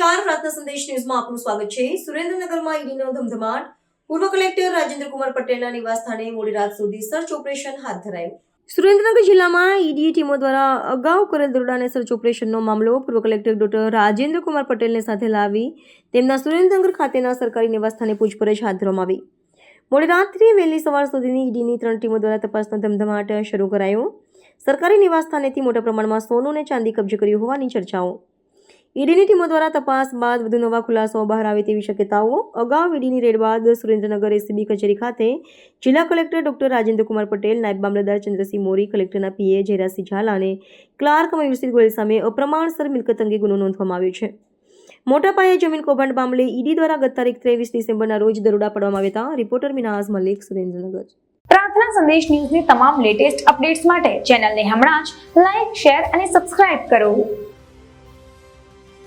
નમસ્કાર પ્રાર્થના સંદેશ ન્યૂઝમાં આપનું સ્વાગત છે સુરેન્દ્રનગરમાં ઈડીનો ધમધમાટ પૂર્વ કલેક્ટર રાજેન્દ્રકુમાર પટેલના નિવાસસ્થાને મોડી રાત સુધી સર્ચ ઓપરેશન હાથ ધરાયું સુરેન્દ્રનગર જિલ્લામાં ઈડી ટીમો દ્વારા અગાઉ કરેલ દરોડા સર્ચ ઓપરેશનનો મામલો પૂર્વ કલેક્ટર ડોક્ટર રાજેન્દ્રકુમાર પટેલને સાથે લાવી તેમના સુરેન્દ્રનગર ખાતેના સરકારી નિવાસસ્થાને પૂછપરછ હાથ ધરવામાં આવી મોડી રાત્રિ વહેલી સવાર સુધીની ઈડીની ત્રણ ટીમો દ્વારા તપાસનો ધમધમાટ શરૂ કરાયો સરકારી નિવાસસ્થાનેથી મોટા પ્રમાણમાં સોનું અને ચાંદી કબજે કર્યું હોવાની ચર્ચાઓ ઈડીની ટીમો દ્વારા તપાસ બાદ વધુ નવા ખુલાસાઓ બહાર આવે તેવી શક્યતાઓ. અગાઉ ઈડીની રેડ બાદ સુરેન્દ્રનગર એસીબી કચેરી ખાતે જિલ્લા કલેક્ટર ડોક્ટર રાજેન્દ્ર કુમાર પટેલ, નાયબ મામલતદાર ચંદ્રસિંહ મોરી, કલેક્ટરના પીએ જયરાજસિંહ ઝાલા અને ક્લાર્ક મયુરસિંહ ગોયલ સામે અપ્રમાણસર મિલકત અંગે ગુનો નોંધવામાં આવ્યો છે. મોટા પાયે જમીન કૌભાંડ મામલે ઈડી દ્વારા ગત તારીખ ત્રેવીસ ડિસેમ્બરના રોજ દરોડા પાડવામાં આવ્યા હતા. રિપોર્ટર મિનાઝ મલિક, સુરેન્દ્રનગર. પ્રાર્થના સંદેશ ન્યૂઝની તમામ લેટેસ્ટ અપડેટ્સ માટે ચેનલને હમણાં જ લાઇક શેર અને સબસ્ક્રાઇબ કરો.